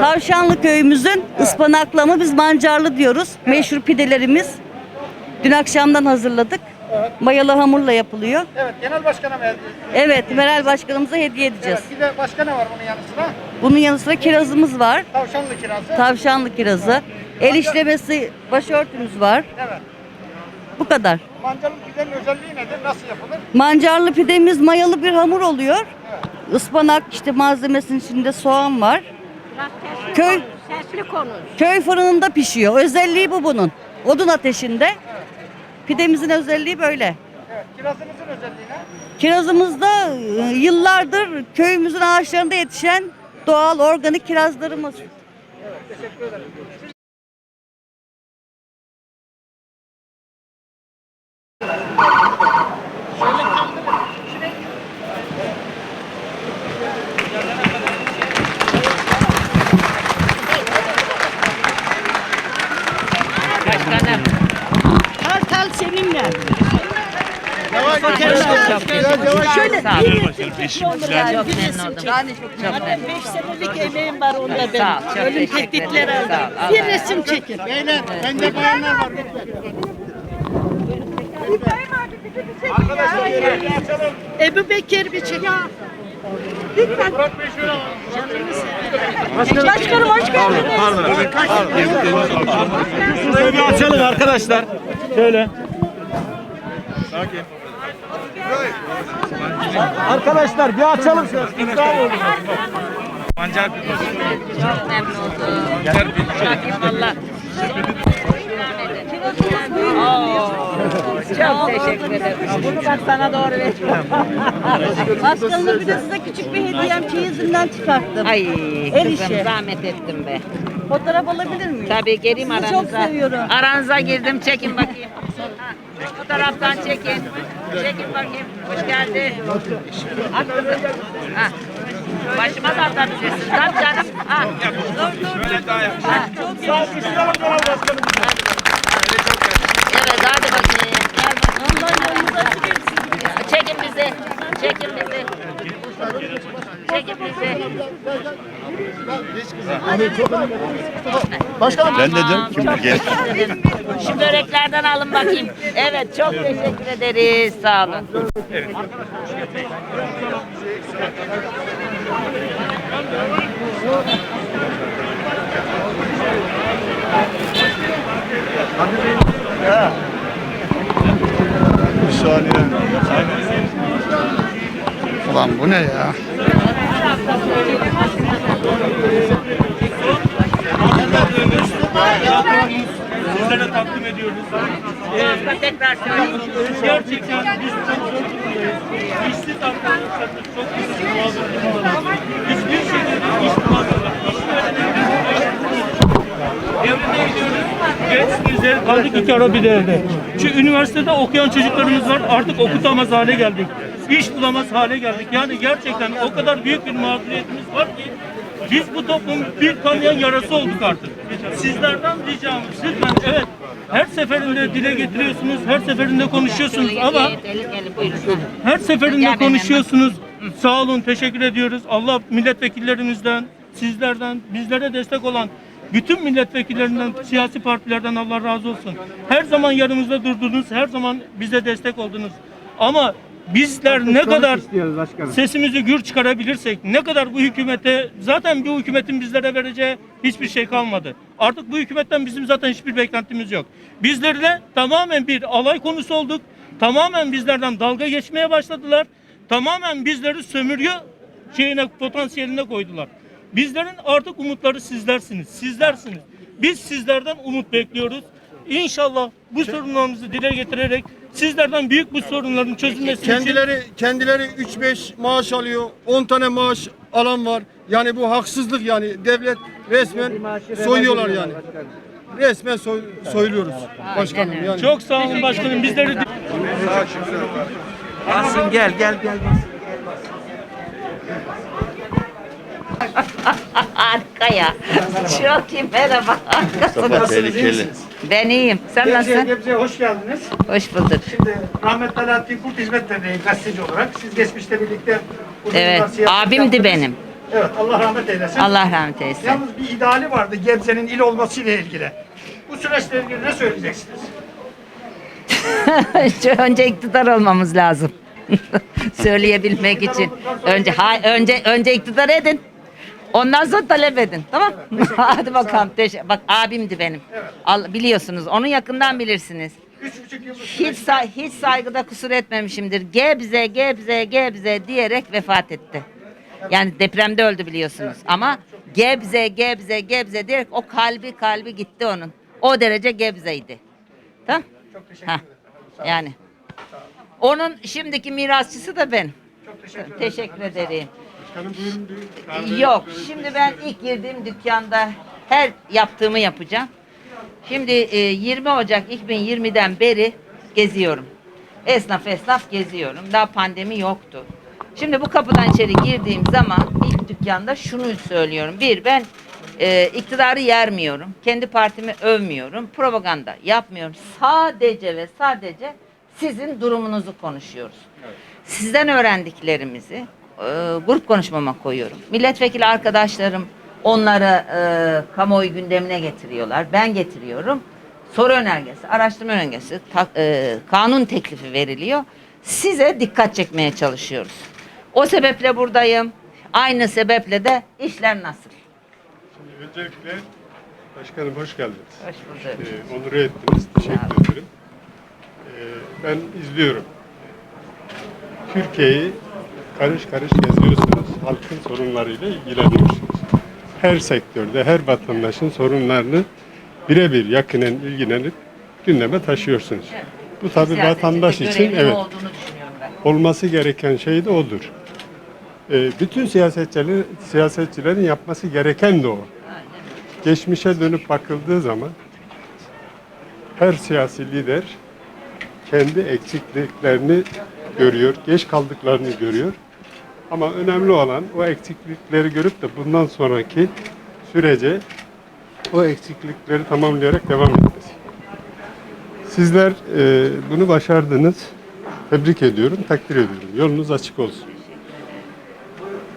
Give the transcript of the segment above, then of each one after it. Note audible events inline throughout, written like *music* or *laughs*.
Tavşanlı köyümüzün ıspanaklamı biz mancarlı diyoruz. Meşhur pidelerimiz. Dün akşamdan hazırladık. Mayalı hamurla yapılıyor. Evet, genel başkana verdi. Evet, Meral Başkanımıza hediye edeceğiz. Evet, bir de başka ne var bunun yanı sıra? Bunun yanı sıra kirazımız var. Tavşanlı kirazı. Tavşanlı kirazı. El işlemesi başörtümüz var. evet. Bu kadar. Mancalı pidenin özelliği nedir? Nasıl yapılır? Mancarlı pidemiz mayalı bir hamur oluyor. Ispanak işte malzemesinin içinde soğan var. Köy Sesli konuş. köy fırınında pişiyor. Özelliği bu bunun. Odun ateşinde. Pidemizin özelliği böyle. Evet. Kirazınızın özelliği ne? Kirazımızda e, yıllardır köyümüzün ağaçlarında yetişen doğal organik kirazlarımız. Teşekkür ederim. Başkanım. Kartal seninle. Şöyle sağ olun. Çok memnun oldum. Yani çok Çok memnun. beş senelik emeğim var onda benim. Sağ ol, çok Ölüm teşekkür tehditleri ederim. Sağ ol, aldım. Allah Bir razı resim çekin. Beyler, bende bayanlar var. Arkadaşlar yerleri açalım. Ebu Bekir bir çekin. Burak Bey şöyle alalım. Başkanım hoş geldiniz. Şurayı bir açalım arkadaşlar. Şöyle. Arkadaşlar bir açalım. İkram oldu. Çok memnun oldum. Valla. Oo, Çok teşekkür ederim. Bunu bak sana doğru ver. Başkanım bir de size küçük bir hediyem çeyizimden çıkarttım. Ay El kızım işi. zahmet ettim be. Fotoğraf alabilir miyim? Tabii geleyim Sizi aranıza. çok seviyorum. Aranıza girdim çekin bakayım. Ha, Bu taraftan çekin. Çekin bakayım. Hoş geldin. Kızım. Ha. Başıma da atabilirsin. Tabii canım. Ha. Dur dur. Ha. Evet hadi bakayım. Gel bakalım. Çekin bizi. Çekin bizi. Çekin bizi. Ben dedim kim gel. Şu böreklerden alın bakayım. Evet çok teşekkür ederiz. Sağ olun. Bir saniye. Ulan bu ne ya? Sizlere takdim ediyoruz. Başka tekrar söyleyeyim. Gerçekten biz çok çok mutluyuz. İşsiz arkadaşlarımız çok güzel muhabbetimiz var. Hiçbir şekilde iş bulamıyorlar. İş Evrene gidiyoruz. Genç güzel kaldık iki ara bir de evde. Çünkü üniversitede okuyan çocuklarımız var. Artık okutamaz hale geldik. İş bulamaz hale geldik. Yani gerçekten o kadar büyük bir mağduriyetimiz var ki biz bu toplumun bir kanayan yarası olduk artık. Sizlerden ricamız lütfen evet her seferinde dile getiriyorsunuz, her seferinde konuşuyorsunuz ama her seferinde konuşuyorsunuz. Sağ olun, teşekkür ediyoruz. Allah milletvekillerimizden, sizlerden, bizlere destek olan bütün milletvekillerinden, siyasi partilerden Allah razı olsun. Her zaman yanımızda durdunuz, her zaman bize destek oldunuz. Ama bizler ne kadar sesimizi gür çıkarabilirsek, ne kadar bu hükümete, zaten bu hükümetin bizlere vereceği hiçbir şey kalmadı. Artık bu hükümetten bizim zaten hiçbir beklentimiz yok. Bizlerle tamamen bir alay konusu olduk. Tamamen bizlerden dalga geçmeye başladılar. Tamamen bizleri sömürüyor şeyine potansiyeline koydular. Bizlerin artık umutları sizlersiniz. Sizlersiniz. Biz sizlerden umut bekliyoruz. İnşallah bu sorunlarımızı dile getirerek sizlerden büyük bu sorunların çözülmesi için Kendileri kendileri 3-5 maaş alıyor. 10 tane maaş alan var. Yani bu haksızlık yani. Devlet resmen soyuyorlar yani. Resmen soy, soyuluyoruz başkanım yani. çok sağ olun başkanım. Bizleri Asın gel gel gel. Harika ya. Çok iyi merhaba. Mustafa tehlikeli. Ben iyiyim. Sen Gebze'ye nasılsın? Gebze'ye hoş geldiniz. Hoş bulduk. Şimdi Rahmetli Alaaddin Kurt Hizmet Derneği gazeteci olarak siz geçmişte birlikte uzun Evet. yıllar siyaset Abimdi yaptınız. benim. Evet Allah rahmet eylesin. Allah rahmet eylesin. Yalnız bir ideali vardı Gebze'nin il olmasıyla ilgili. Bu süreçle ilgili ne söyleyeceksiniz? *laughs* Şu önce iktidar olmamız lazım. *laughs* Söyleyebilmek için. Önce ha, önce önce iktidar edin. Ondan sonra talep edin. Tamam? *laughs* Hadi bakalım. Teşekkür. Bak abimdi benim. Al, biliyorsunuz. Onu yakından bilirsiniz. Üç buçuk Hiç say- hiç saygıda kusur etmemişimdir. Gebze, Gebze, Gebze diyerek vefat etti. Yani depremde öldü biliyorsunuz. Ama Gebze, Gebze, Gebze diyerek o kalbi kalbi gitti onun. O derece Gebze'ydi. Tamam? Çok teşekkür ederim. Yani. Onun şimdiki mirasçısı da ben. Çok teşekkür, teşekkür ederim. Yok. Şimdi ben ilk girdiğim dükkanda her yaptığımı yapacağım. Şimdi e, 20 Ocak 2020'den beri geziyorum. Esnaf esnaf geziyorum. Daha pandemi yoktu. Şimdi bu kapıdan içeri girdiğim zaman ilk dükkanda şunu söylüyorum. Bir, ben e, iktidarı yermiyorum. Kendi partimi övmüyorum. Propaganda yapmıyorum. Sadece ve sadece sizin durumunuzu konuşuyoruz. Sizden öğrendiklerimizi e, grup konuşmama koyuyorum. Milletvekili arkadaşlarım onları e, kamuoyu gündemine getiriyorlar. Ben getiriyorum. Soru önergesi, araştırma önergesi, ta- e, kanun teklifi veriliyor. Size dikkat çekmeye çalışıyoruz. O sebeple buradayım. Aynı sebeple de işler nasıl? Öncelikle başkanım hoş geldiniz. Hoş bulduk. Ee, onur ettiniz. Teşekkür ederim. Ee, ben izliyorum. Türkiye'yi karış karış geziyorsunuz. Halkın sorunlarıyla ilgileniyorsunuz. Her sektörde, her vatandaşın sorunlarını birebir yakinen ilgilenip gündeme taşıyorsunuz. Bu tabii Siyasette vatandaş için evet olması gereken şey de odur. Ee, bütün siyasetçilerin, siyasetçilerin yapması gereken de o. Geçmişe dönüp bakıldığı zaman her siyasi lider kendi eksikliklerini görüyor, geç kaldıklarını görüyor. Ama önemli olan o eksiklikleri görüp de bundan sonraki sürece o eksiklikleri tamamlayarak devam etmesi. Sizler e, bunu başardınız. Tebrik ediyorum, takdir ediyorum. Yolunuz açık olsun.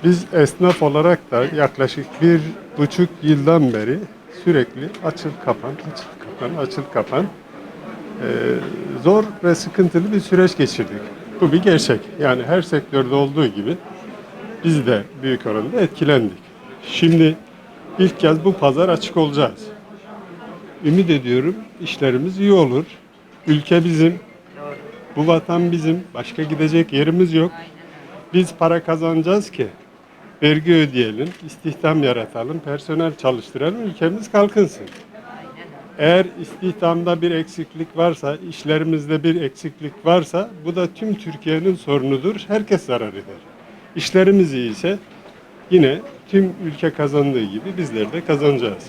Biz esnaf olarak da yaklaşık bir buçuk yıldan beri sürekli açıl kapan, açıl kapan, açıl kapan e, zor ve sıkıntılı bir süreç geçirdik. Bu bir gerçek. Yani her sektörde olduğu gibi biz de büyük oranda etkilendik. Şimdi ilk kez bu pazar açık olacağız. Ümit ediyorum işlerimiz iyi olur. Ülke bizim, bu vatan bizim, başka gidecek yerimiz yok. Biz para kazanacağız ki vergi ödeyelim, istihdam yaratalım, personel çalıştıralım, ülkemiz kalkınsın. Eğer istihdamda bir eksiklik varsa, işlerimizde bir eksiklik varsa bu da tüm Türkiye'nin sorunudur. Herkes zarar eder. İşlerimiz iyiyse yine tüm ülke kazandığı gibi bizler de kazanacağız.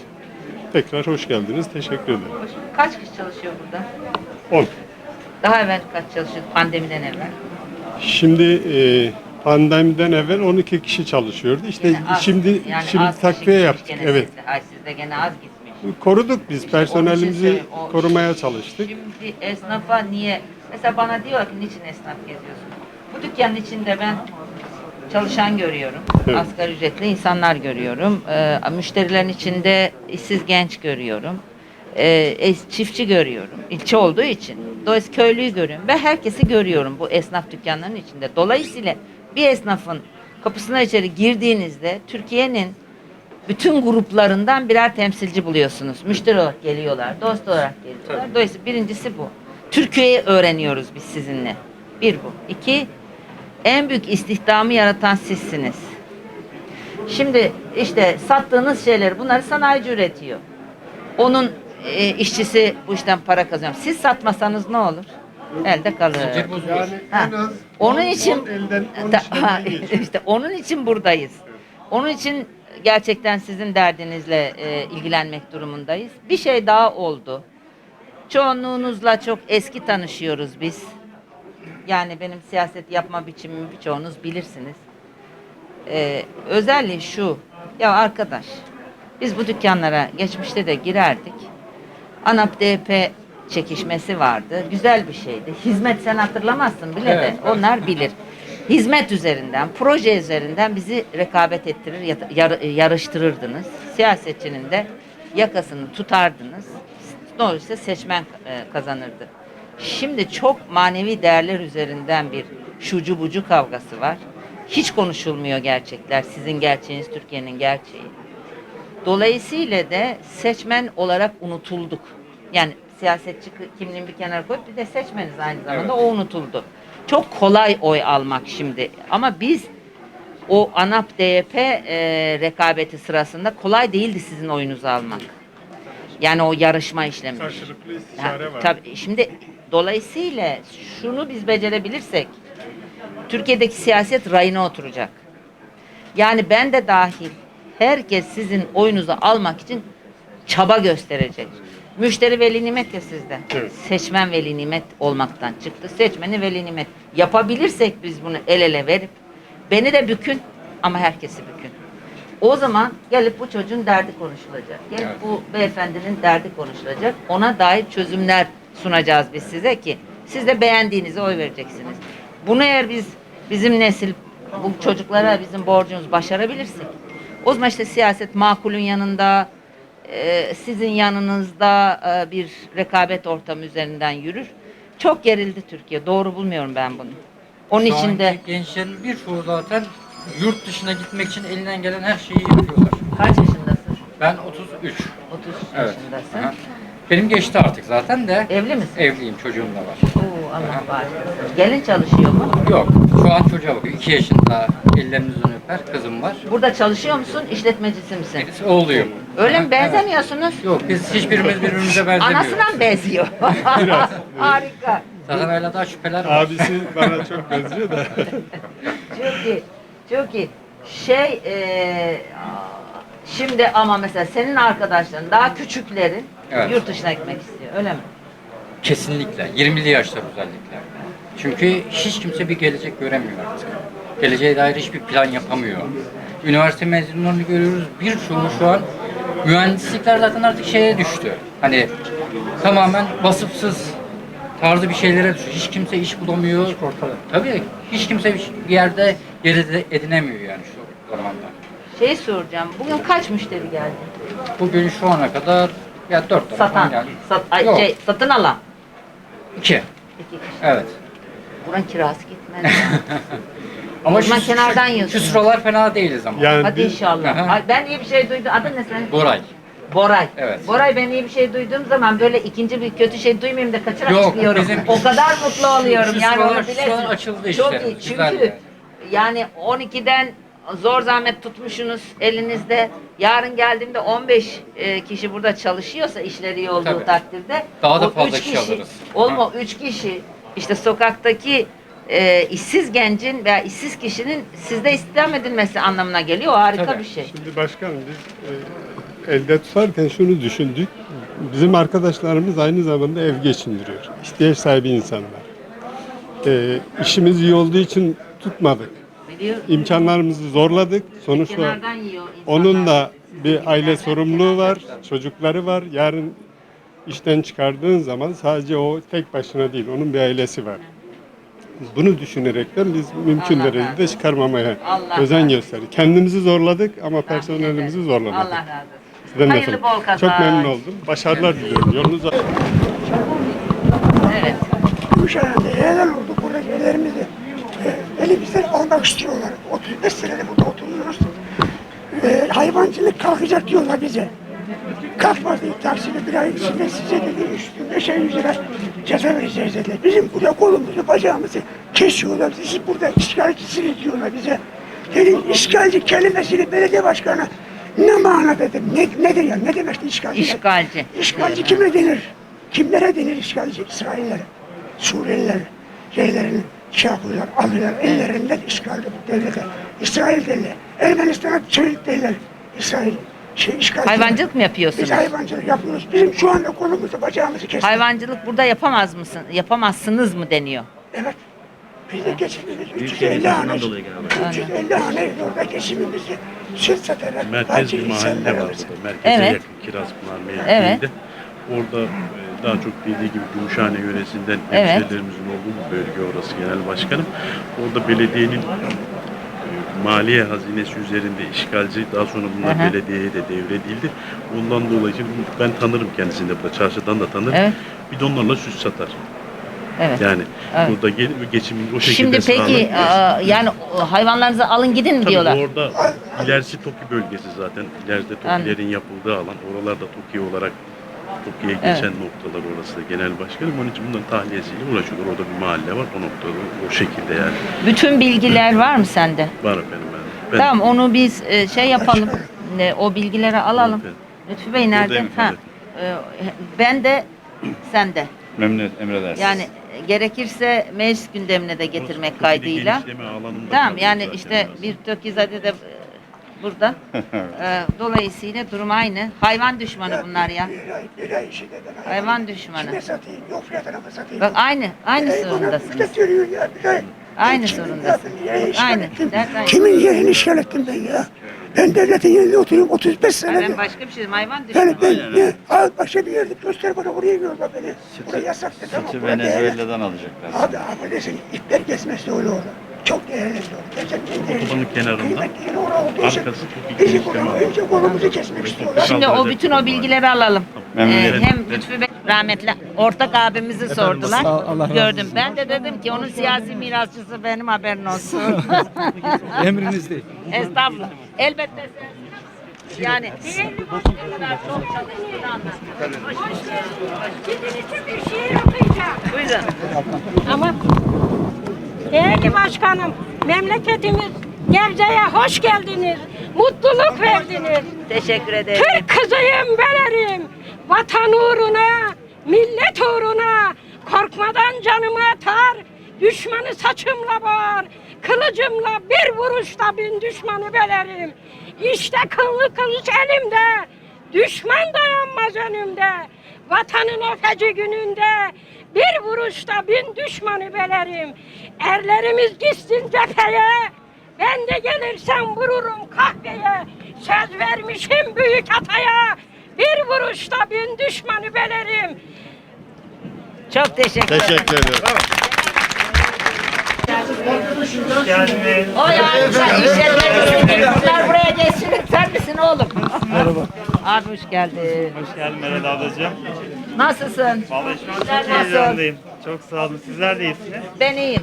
Tekrar hoş geldiniz. Teşekkür ederim. Kaç kişi çalışıyor burada? 10. Daha evvel kaç çalışıyordu pandemiden evvel? Şimdi e, pandemiden evvel 12 kişi çalışıyordu. İşte az, şimdi yani şimdi az kişi takviye gitmiş yaptık. gene Evet. Sizde. Ay sizde gene az gitmiş. Koruduk biz. Personelimizi söyleyeyim, o- korumaya çalıştık. Şimdi esnafa niye? Mesela bana diyor ki niçin esnaf geziyorsun? Bu dükkanın içinde ben çalışan görüyorum. Evet. Asgari ücretli insanlar görüyorum. Ee, müşterilerin içinde işsiz genç görüyorum. Es- çiftçi görüyorum. İlçe olduğu için. Dolayısıyla köylüyü görüyorum. Ve herkesi görüyorum bu esnaf dükkanlarının içinde. Dolayısıyla bir esnafın kapısına içeri girdiğinizde Türkiye'nin bütün gruplarından birer temsilci buluyorsunuz. Müşteri olarak geliyorlar, dost olarak geliyorlar. Dolayısıyla birincisi bu. Türkiye'yi öğreniyoruz biz sizinle. Bir bu. İki, en büyük istihdamı yaratan sizsiniz. Şimdi işte sattığınız şeyleri bunları sanayici üretiyor. Onun e, işçisi bu işten para kazanıyor. Siz satmasanız ne olur? Elde kalır. Yani Ha. en az Onun on- için on elden, on Ta- işten ha, biri geçiyor. işte onun için buradayız. Onun için gerçekten sizin derdinizle e, ilgilenmek durumundayız. Bir şey daha oldu. Çoğunluğunuzla çok eski tanışıyoruz biz. Yani benim siyaset yapma biçimimi birçoğunuz bilirsiniz. Ee, özelliği şu. Ya arkadaş biz bu dükkanlara geçmişte de girerdik. ANAP DP çekişmesi vardı. Güzel bir şeydi. Hizmet sen hatırlamazsın bile de onlar bilir. hizmet üzerinden, proje üzerinden bizi rekabet ettirir, yar- yarıştırırdınız. Siyasetçinin de yakasını tutardınız. Dolayısıyla seçmen e, kazanırdı. Şimdi çok manevi değerler üzerinden bir şucu bucu kavgası var. Hiç konuşulmuyor gerçekler. Sizin gerçeğiniz, Türkiye'nin gerçeği. Dolayısıyla da seçmen olarak unutulduk. Yani siyasetçi kimliğini bir kenara koyup bir de seçmeniz aynı zamanda o unutuldu. Çok kolay oy almak şimdi ama biz o ANAP DYP e, rekabeti sırasında kolay değildi sizin oyunuzu almak. Yani o yarışma işlemi. Karşılıklı istişare var. Tabii şimdi dolayısıyla şunu biz becerebilirsek Türkiye'deki siyaset rayına oturacak. Yani ben de dahil herkes sizin oyunuzu almak için çaba gösterecek. Müşteri veli nimet ya sizde. Evet. Seçmen veli nimet olmaktan çıktı. Seçmeni veli nimet. Yapabilirsek biz bunu el ele verip beni de bükün ama herkesi bükün. O zaman gelip bu çocuğun derdi konuşulacak. Gelip bu beyefendinin derdi konuşulacak. Ona dair çözümler sunacağız biz size ki siz de beğendiğinize oy vereceksiniz. Bunu eğer biz bizim nesil bu çocuklara bizim borcumuz başarabilirsek o zaman işte siyaset makulün yanında e, sizin yanınızda e, bir rekabet ortamı üzerinden yürür. Çok gerildi Türkiye. Doğru bulmuyorum ben bunu. Onun Şu için de gençlerin birçoğu zaten yurt dışına gitmek için elinden gelen her şeyi yapıyorlar. kaç yaşındasın? Ben 33. 30 Evet. yaşındasın. Aha. Benim geçti artık zaten de. Evli misin? Evliyim, çocuğum da var. Oo, Allah bağışlasın. Gelin çalışıyor mu? Yok, şu an çocuğa bakıyor. 2 yaşında ellerinizden öper, kızım var. Burada çalışıyor musun? İşletmecisi misin? Birisi oğluyum. Öyle mi? Benzemiyorsunuz. evet. Yok, biz hiçbirimiz birbirimize benzemiyoruz. Anasına mı benziyor? *laughs* Harika. Zaten öyle daha şüpheler var. Abisi bana çok benziyor da. Çok iyi. Çok iyi. Şey eee, şimdi ama mesela senin arkadaşların daha küçüklerin Evet. yurt dışına gitmek istiyor. Öyle mi? Kesinlikle. 20'li yaşlar özellikle. Çünkü hiç kimse bir gelecek göremiyor artık. Geleceğe dair hiçbir plan yapamıyor. Üniversite mezunlarını görüyoruz. Birçoğu şu an mühendislikler zaten artık şeye düştü. Hani tamamen vasıfsız tarzı bir şeylere düştü. Hiç kimse iş bulamıyor. Tabii hiç kimse bir yerde yer edi- edinemiyor yani şu zamanda. Şey soracağım. Bugün kaç müşteri geldi? Bugün şu ana kadar ya dört tane falan Satan. geldi. Sat, ay, Yok, şey, satın alan. iki. İki kişi. Evet. Buranın kirası gitmez. *laughs* Ama zaman kenardan şu, şu sıralar fena değiliz ama. Yani Hadi biz- inşallah. Aha. Ay, ben iyi bir şey duydum. Adın ne senin? Boray. Boray. Evet. Boray ben iyi bir şey duyduğum zaman böyle ikinci bir kötü şey duymayayım da kaçarak Yok, çıkıyorum. bizim- o kadar mutlu oluyorum şu yani sıralar- onu şu bilesin. an açıldı Çok iyi. güzel Çünkü yani. yani 12'den zor zahmet tutmuşsunuz elinizde. Yarın geldiğimde 15 e, kişi burada çalışıyorsa işleri iyi olduğu Tabii. takdirde Daha da o fazla üç kişi alırız. Olma 3 kişi işte sokaktaki e, işsiz gencin veya işsiz kişinin sizde istihdam edilmesi anlamına geliyor. O harika Tabii. bir şey. Şimdi başkanım biz e, elde tutarken şunu düşündük. Bizim arkadaşlarımız aynı zamanda ev geçindiriyor. İhtiyaç sahibi insanlar. E, işimiz iyi olduğu için tutmadık. Biliyor. İmkanlarımızı zorladık. Sonuçta Kenardan yiyor insanlar. onun da bir aile sorumluluğu var, çocukları var. Yarın işten çıkardığın zaman sadece o tek başına değil, onun bir ailesi var. Bunu düşünerekten biz mümkün Allah razı derecede çıkarmamaya Allah özen razı gösterdik. Kendimizi zorladık ama personelimizi zorlamadık. Allah razı olsun. Sizden de Hayırlı bol kazanç. Çok memnun oldum. Başarılar diliyorum. Yolunuz açık. Evet. Bu şehirde helal oldu buradaki evlerimizi. E, elimizden almak istiyorlar. 35 senedir burada oturuyoruz. E, hayvancılık kalkacak diyorlar bize. Kalkmadı. Taksini bir ay içinde size dedi 3 bin 5 ay üzere ceza vereceğiz dediler. Bizim burada kolumuzu bacağımızı kesiyorlar. Siz burada işgalcisiniz diyorlar bize. Dedim işgalci kelimesini belediye başkanı ne mana dedim. Ne, nedir ya? Ne demek işgalci? İşgalci. İşgalci kime denir? Kimlere denir işgalci? İsraillere, Suriyelilere, şeylerini şey yapıyorlar, alıyorlar, ellerinden işgalci bu devlete. İsrail derler, Ermenistan'a çocuk derler. İsrail, şey işgalci. Hayvancılık mı Biz yapıyorsunuz? hayvancılık yapıyoruz. Bizim şu anda kolumuzu, bacağımızı kesti. Hayvancılık burada yapamaz mısın? Yapamazsınız mı deniyor? Evet. Biz de geçimimiz 350 hane, 350 hane orada geçimimizi süt satarak Merkez bir mahalle var burada. Merkeze Evet. yakın Kirazpınar Evet. mevkiinde. Orada e, daha çok dediği gibi Gümüşhane yöresinden Evet. hemşehrilerimizin olduğu bir bölge orası genel başkanım. Orada belediyenin e, maliye hazinesi üzerinde işgalci daha sonra bunlar hı. belediyeye de devredildi. Ondan dolayı şimdi ben tanırım kendisini de burada çarşıdan da tanırım. Evet. Bidonlarla süs satar. Evet. Yani Evet. burada gelip geçimini o şekilde Şimdi peki aa, yani hayvanlarınızı alın gidin Tabii diyorlar? orada ilerisi TOKİ bölgesi zaten. İleride TOKİ'lerin yapıldığı alan. Oralarda TOKİ olarak TOKİ'ye Evet. geçen noktalar orası da genel başkanım. Onun için bunların tahliyesiyle uğraşıyorlar. Orada bir mahalle var. O noktada o şekilde yani. Bütün bilgiler var mı sende? Var efendim ben. ben Tamam onu biz e, şey yapalım. Ne, o bilgileri alalım. Efendim. Lütfü Bey nerede? Buradayım Ha. e, ben de sen de. Memnun emredersiniz. Yani e, gerekirse meclis gündemine de getirmek kaydıyla. Tamam yani işte bir Tökizade de e, burada. *laughs* E, dolayısıyla durum aynı. Hayvan düşmanı bunlar ya. Bir ay, bir ay işi dedin. Hayvan düşmanı. Kime satayım? Yok fiyatına mı satayım? Bak aynı, aynı Ey bana sorundasınız. ya bir. Aynı Kimin sorundasın. yerini işgal Aynı, ettim? dert aynı. Kimin yerini işgal ettim ben ya? Ben devletin yerinde oturuyorum 35 Ay, senedir. ben başka bir şey dedim. Hayvan düşmanı. Yani ben ne? Al başka bir yerde göster bana oraya yolla beni. Buraya yasak dedi ama Sütü. Venezuela'dan alacaklar. Abi affedersin ipler kesmesi öyle olur. Çok değerli bir. Otobanın kenarında. Arkası çok kesmek istiyorlar. Şimdi o bütün o bilgileri alalım. Ee, hem Lütfü Bey rahmetli ortak abimizi sordular. Gördüm. Ben de dedim ki onun siyasi mirasçısı benim haberin olsun. *laughs* Emrinizde. Estağfurullah. Elbette sen. Yani ne kadar çok çalıştığını anlat. Buyurun. Ama değerli başkanım, memleketimiz Gebze'ye hoş geldiniz. Mutluluk verdiniz. Teşekkür ederim. Türk kızıyım belerim. Vatan uğruna, millet uğruna. Korkmadan canımı atar. Düşmanı saçımla bağır. Kılıcımla bir vuruşta bin düşmanı belerim. İşte kıllı kılıç elimde. Düşman dayanmaz önümde. Vatanın o feci gününde bir vuruşta bin düşmanı belerim. Erlerimiz gitsin cepheye. Ben de gelirsem vururum kahveye. Söz vermişim büyük ataya. Bir vuruşta bin düşmanı belerim. Çok teşekkür ederim. Teşekkür ederim. Abi sen işletmecisin. Bunlar buraya geçsin. Sen misin oğlum? Merhaba. Abi hoş geldin. Hoş geldin Meral ablacığım. Nasılsın? Vallahi şu an çok heyecanlıyım. Çok sağ olun. Sizler de iyisiniz. Ben iyiyim.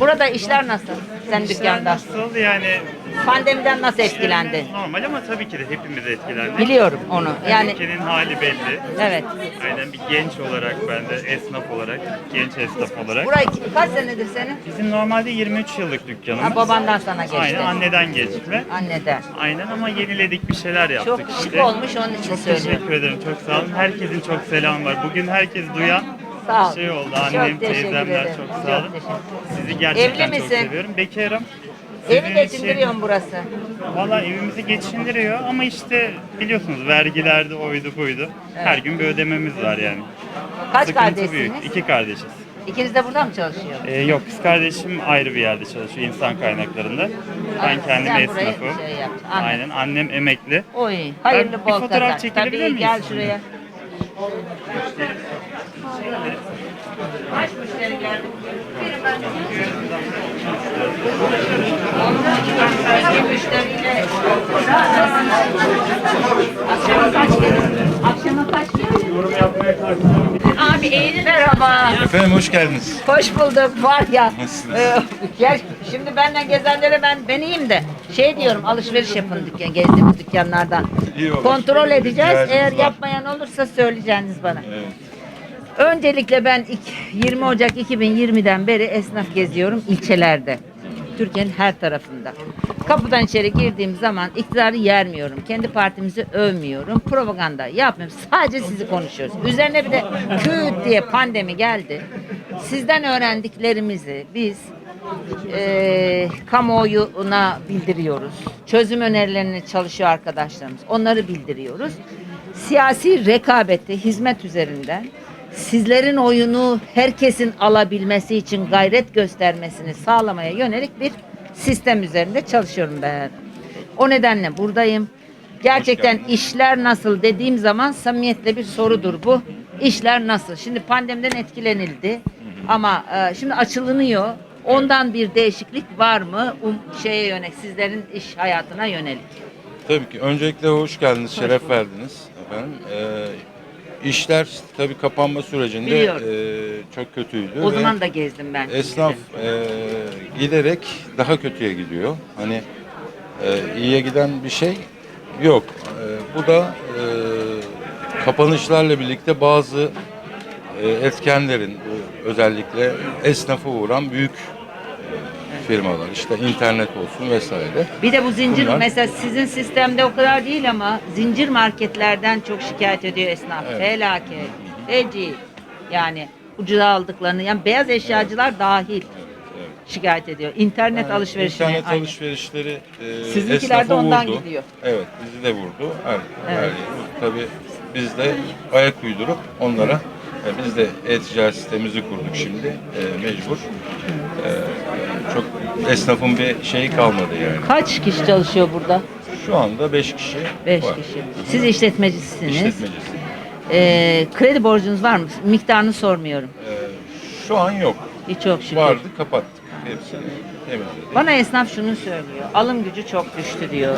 Burada işler nasıl? Sen İşler dükkanda. nasıl yani? Pandemiden nasıl etkilendi? Normal ama tabii ki de hepimiz etkilendik. Biliyorum onu. Yani Ülkenin hali belli. evet. Aynen bir genç olarak ben de esnaf olarak, genç esnaf olarak. Burayı kaç senedir senin? Bizim normalde 23 yıllık dükkanımız. Ha, babandan sana geçti. Aynen anneden geçme. Anneden. Aynen ama yeniledik bir şeyler yaptık Çok işte. şık olmuş onun için Çok söylüyorum. teşekkür ederim. Çok sağ olun. Herkesin çok selam var. Bugün herkes duyan Sağ ol. şey oldu. Annem, teşekkür teyzemler ederim. çok sağ olun. teşekkür Sizi gerçekten Evli çok misin? seviyorum. Bekarım. Evi Sizin geçindiriyor mu için- burası? Valla evimizi geçindiriyor ama işte biliyorsunuz vergilerde oydu buydu. Her gün bir ödememiz var yani. Kaç Sıkıntı kardeşsiniz? büyük. İki kardeşiz. İkiniz de burada mı çalışıyor? Ee, yok kız kardeşim ayrı bir yerde çalışıyor insan kaynaklarında. Ben Anladım. kendim Sen burayı esnafım. şey anladım. Aynen annem emekli. Oy, hayırlı Ben bir bol fotoğraf kazanç. çekilebilir Tabii miyiz gel sizinle? şuraya. Kaç müşteri geldi? Bir ben müşteriyle Akşama kaç? Akşama kaç. Abi eğilin. Merhaba. Efendim hoş geldiniz. Hoş bulduk var ya. Nasılsınız? e, gel şimdi benden gezenlere ben ben iyiyim de şey diyorum alışveriş yapın dükkan gezdiğimiz dükkanlardan. İyi olur. Kontrol edeceğiz. İhtiyacımız Eğer var. yapmayan olursa söyleyeceğiniz bana. Evet. Öncelikle ben ilk 20 Ocak 2020'den beri esnaf geziyorum ilçelerde. Türkiye'nin her tarafında. Kapıdan içeri girdiğim zaman iktidarı yermiyorum. Kendi partimizi övmüyorum. Propaganda yapmıyorum. Sadece sizi konuşuyoruz. Üzerine bir de küt diye pandemi geldi. Sizden öğrendiklerimizi biz eee kamuoyuna bildiriyoruz. Çözüm önerilerini çalışıyor arkadaşlarımız. Onları bildiriyoruz. Siyasi rekabette hizmet üzerinden sizlerin oyunu herkesin alabilmesi için gayret göstermesini sağlamaya yönelik bir sistem üzerinde çalışıyorum ben. O nedenle buradayım. Gerçekten işler nasıl dediğim zaman samimiyetle bir sorudur bu. İşler nasıl? Şimdi pandemiden etkilenildi ama e, şimdi açılınıyor. Ondan bir değişiklik var mı? Um, şeye yönelik, sizlerin iş hayatına yönelik. Tabii ki. Öncelikle hoş geldiniz, şeref verdiniz efendim. Ee, işler tabii kapanma sürecinde Biliyorum. e, çok kötüydü. O ve zaman da gezdim ben. esnaf e, giderek daha kötüye gidiyor. Hani e, iyiye giden bir şey yok. E, bu da e, kapanışlarla birlikte bazı e, etkenlerin e, özellikle esnafa uğran büyük firmalar işte internet olsun vesaire. Bir de bu zincir Bunlar- mesela sizin sistemde o kadar değil ama zincir marketlerden çok şikayet ediyor esnaf. Evet. Felaket, feci. Yani ucuza aldıklarını yani beyaz eşyacılar dahil şikayet ediyor. İnternet Yani alışverişine. İnternet aynı. alışverişleri e, Sizinkiler de ondan vurdu. gidiyor. Evet, bizi de vurdu. Her, her Evet. yeri. Tabii biz de ayak uydurup onlara e, biz de e-ticaret sistemimizi kurduk şimdi e, mecbur. E, esnafın bir şeyi kalmadı yani. Kaç kişi çalışıyor burada? Şu anda 5 kişi 5 var. kişi. Siz işletmecisiniz. İşletmecisi. Ee, kredi borcunuz var mı? Miktarını sormuyorum. E, şu an yok. Hiç yok şükür. Vardı kapattık. Hepsini temizledik. Bana esnaf şunu söylüyor. Alım gücü çok düştü diyor.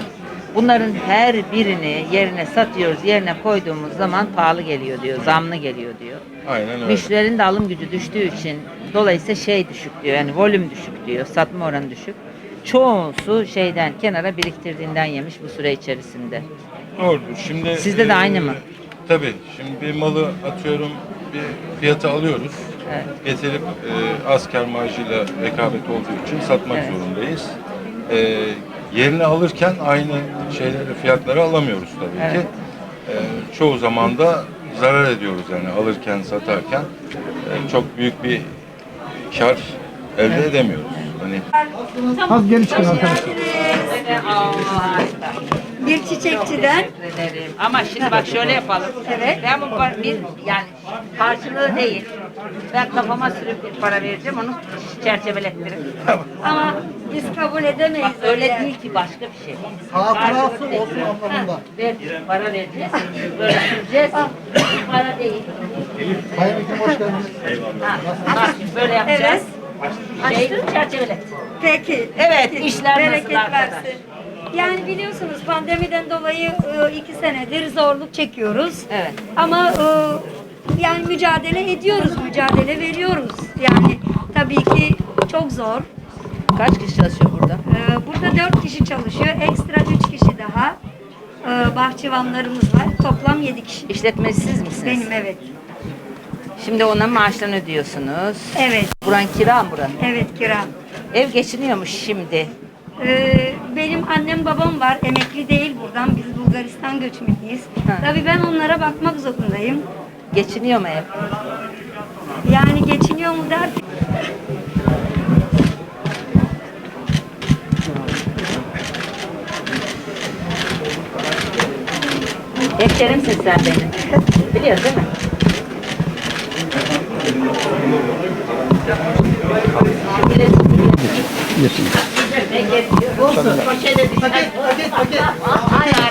Bunların her birini yerine satıyoruz, yerine koyduğumuz zaman pahalı geliyor diyor, zamlı geliyor diyor. Aynen öyle. Müşterinin de alım gücü düştüğü için dolayısıyla şey düşük diyor. Yani volüm düşük diyor. Satma oranı düşük. Çoğusu şeyden kenara biriktirdiğinden yemiş bu süre içerisinde. Doğrudur. Şimdi Sizde de aynı mı? Tabii. Şimdi bir malı atıyorum bir fiyata alıyoruz. Evet. Getirip e, az kar marjıyla rekabet olduğu için satmak Evet. zorundayız. E, yerini alırken aynı şeyleri fiyatları alamıyoruz tabii Evet. ki. E, çoğu zaman da zarar ediyoruz yani alırken satarken E, çok büyük bir kar elde edemiyoruz. Hani Az geri çıkın arkadaşlar. Bir çiçekçiden ederim. Ama şimdi bak şöyle yapalım. Evet. Ben bu par- bir yani karşılığı değil. Ben kafama sürüp bir para vereceğim onu çerçevelettirin. ama biz kabul edemeyiz. Bak öyle değil ki başka bir şey. Hatırası olsun anlamında. Ver, para vereceğiz. Böyle süreceğiz. para değil. Hayırlı hoş geldiniz. Ha, bak şimdi böyle yapacağız. Şey, çerçevelet. Peki. Evet, işler nasıl Bereket arkadaş? versin. Yani biliyorsunuz pandemiden dolayı e, iki senedir zorluk çekiyoruz. Evet. Ama e, yani mücadele ediyoruz, mücadele veriyoruz. Yani tabii ki çok zor. Kaç kişi çalışıyor burada? E, Burada dört kişi çalışıyor, ekstra üç kişi daha. e, Bahçıvanlarımız var. Toplam yedi kişi. İşletmecisiz misiniz? Benim evet. Şimdi ona maaşlarını ödüyorsunuz. Evet, Buran kira mı buranın? evet kira. Ev geçiniyormuş şimdi. Ee, benim annem babam var. Emekli değil buradan. Biz Bulgaristan göçmeniyiz. Ha. Tabii ben onlara bakmak zorundayım. Geçiniyor mu ev? Yani geçiniyor mu der. Hemşerimsin sen benim. Biliyorsun değil mi?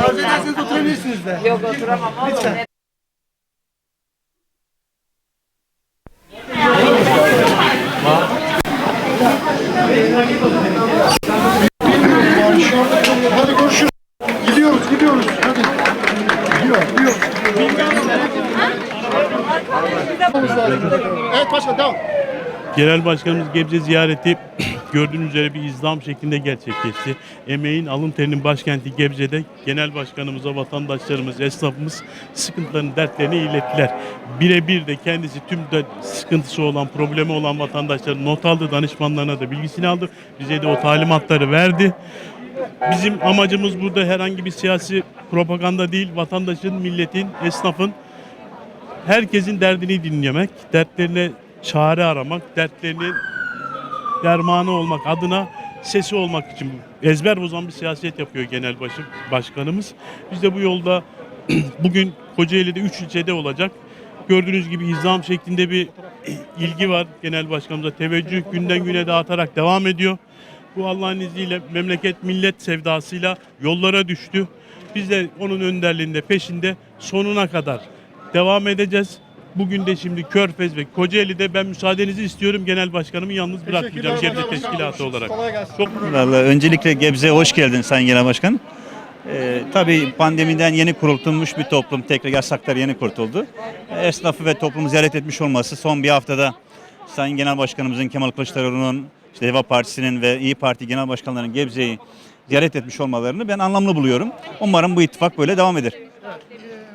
Arzu ederseniz oturabilirsiniz de. Yok oturamam oğlum. Hadi görüşürüz. Gidiyoruz, gidiyoruz. Hadi. Gidiyor, gidiyor. Evet başkan devam. Genel Başkanımız Gebze ziyareti gördüğünüz üzere bir izdam şeklinde gerçekleşti. Emeğin alın terinin başkenti Gebze'de Genel Başkanımıza vatandaşlarımız, esnafımız sıkıntılarını, dertlerini ilettiler. Birebir de kendisi tüm de sıkıntısı olan, problemi olan vatandaşların not aldı, danışmanlarına da bilgisini aldı. Bize de o talimatları verdi. Bizim amacımız burada herhangi bir siyasi propaganda değil, vatandaşın, milletin, esnafın herkesin derdini dinlemek, dertlerine çare aramak, dertlerinin dermanı olmak adına sesi olmak için ezber bozan bir siyaset yapıyor genel başı, başkanımız. Biz de bu yolda *clears throat* bugün Kocaeli'de 3 ilçede olacak. Gördüğünüz gibi izdam şeklinde bir *clears throat* ilgi var. Genel başkanımıza teveccüh günden güne dağıtarak devam ediyor. Bu Allah'ın izniyle memleket millet sevdasıyla yollara düştü. Biz de onun önderliğinde peşinde sonuna kadar devam edeceğiz. Bugün de şimdi Körfez ve Kocaeli'de ben müsaadenizi istiyorum genel başkanımı yalnız bırakmayacağım Gebze Teşkilatı olarak. Çok Vallahi öncelikle Gebze'ye hoş geldin Sayın Genel Başkan. Ee, tabii pandemiden yeni kurulmuş bir toplum. Tekrar yasaklar yeni kurtuldu. Esnafı ve toplumu ziyaret etmiş olması son bir haftada Sayın Genel Başkanımızın Kemal Kılıçdaroğlu'nun, işte Deva Partisi'nin ve İyi Parti Genel Başkanlarının Gebze'yi ziyaret etmiş olmalarını ben anlamlı buluyorum. Umarım bu ittifak böyle devam eder.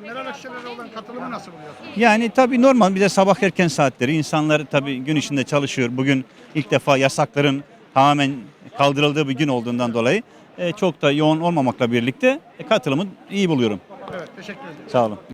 Meral Akşener'e olan katılımı nasıl buluyorsun? Yani tabii normal bir de sabah erken saatleri insanlar tabii gün içinde çalışıyor. Bugün ilk defa yasakların tamamen kaldırıldığı bir gün olduğundan dolayı e, çok da yoğun olmamakla birlikte e, katılımı iyi buluyorum. Evet teşekkür ederim. Sağ olun.